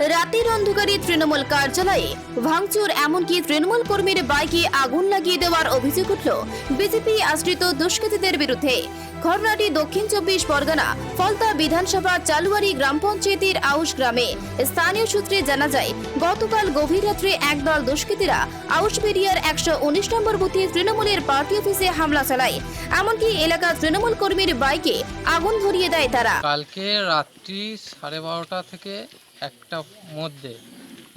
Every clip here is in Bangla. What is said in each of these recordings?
রাতের অন্ধকারে তৃণমূল কার্যালয়ে ভাঙচুর, এমনকি তৃণমূল কর্মীর বাইকে আগুন লাগিয়ে দেওয়ার অভিযোগ উঠল। বিজেপি আশ্রিত দুষ্কৃতীদের বিরুদ্ধে। ঘটনাটি দক্ষিণ চব্বিশ পরগনা, ফলতা বিধানসভা চালুয়ারি গ্রাম পঞ্চায়েতের আউশ গ্রামে। স্থানীয় সূত্রে জানা যায়, গতকাল গভীর রাত্রে একদল দুষ্কৃতীরা আউশবেরিয়ার একশো উনিশ নম্বর বুথে তৃণমূলের পার্টি অফিসে হামলা চালায়। এমনকি এলাকার তৃণমূল কর্মীর বাইকে আগুন ধরিয়ে দেয় তারা। কালকে রাত্রি সাড়ে বারোটা থেকে একটা মধ্যে।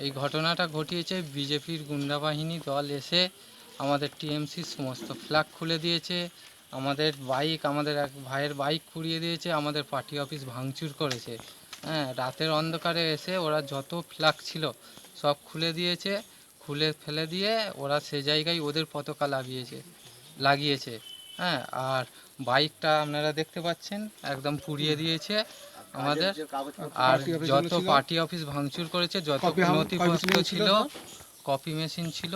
এই ঘটনাটা ঘটিয়েছে বিজেপির গুন্ডা বাহিনী দল এসে আমাদের টিএমসির সমস্ত ফ্ল্যাগ খুলে দিয়েছে, আমাদের বাইক, আমাদের এক ভাইয়ের বাইক কুড়িয়ে দিয়েছে, আমাদের পার্টি অফিস ভাঙচুর করেছে। হ্যাঁ রাতের অন্ধকারে এসে ওরা যত ফ্ল্যাগ ছিল সব খুলে দিয়েছে, খুলে ফেলে দিয়ে ওরা সে জায়গায় ওদের পতাকা লাগিয়েছে লাগিয়েছে। হ্যাঁ আর বাইকটা আপনারা দেখতে পাচ্ছেন, একদম পুড়িয়ে দিয়েছে। আমাদের। আর যত পার্টি অফিস ভাঙচুর করেছে যত নথিপত্র ছিল? ছিল কপি মেশিন ছিল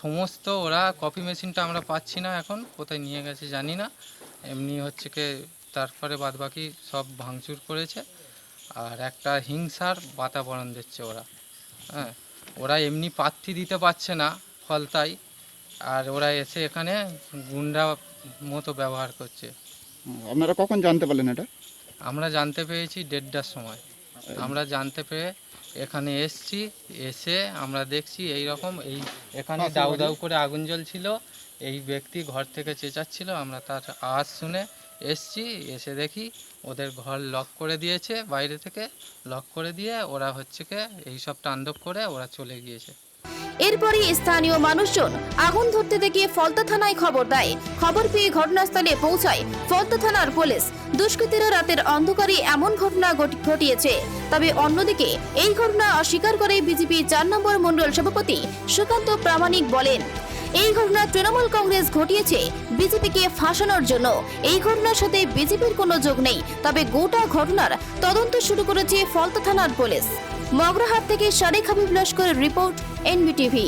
সমস্ত ওরা কপি মেশিনটা আমরা পাচ্ছি না এখন কোথায় নিয়ে গেছে জানি না। এমনি হচ্ছে কি তারপরে বাদবাকি সব ভাঙচুর করেছে। আর একটা হিংসার বাতাবরণ দিচ্ছে ওরা। হ্যাঁ ওরা এমনি প্রার্থী দিতে পারছে না ফলতাই আর ওরা এসে এখানে গুন্ডা মতো ব্যবহার করছে। আপনারা কখন জানতে পারলেন এটা? আমরা জানতে পেরেছি দেড়টার সময়। আমরা জানতে পেরে এখানে এসছি এসে আমরা দেখছি এই রকম এই এখানে দাউ দাউ করে আগুন জ্বলছিল এই ব্যক্তি ঘর থেকে চেঁচাচ্ছিল আমরা তার আওয়াজ শুনে এসছি এসে দেখি ওদের ঘর লক করে দিয়েছে বাইরে থেকে লক করে দিয়ে ওরা হচ্ছে কে এই সব তাণ্ডব করে ওরা চলে গিয়েছে। এরপরই স্থানীয় মানুষজন আগুন ধরতে দেখে ফলতা থানায় খবর দেয়। খবর পেয়ে ঘটনাস্থলে পৌঁছায় ফলতা থানার পুলিশ। দুষ্কৃতীরা রাতের অন্ধকারে এমন ঘটনা ঘটি- ঘটিয়েছে। তবে অন্যদিকে এই ঘটনা অস্বীকার করে বিজেপি চার নম্বর মণ্ডল সভাপতি সুকান্ত প্রামাণিক বলেন এই ঘটনা তৃণমূল কংগ্রেস ঘটিয়েছে। বিজেপিকে ফাঁসানোর জন্য। এই ঘটনার সাথে বিজেপির কোনো যোগ নেই। তবে গোটা ঘটনার তদন্ত শুরু করেছে ফলতা থানার পুলিশ। মগরাহাট থেকে শারেক হাবিব লস্করের রিপোর্ট, এনবিটিভি।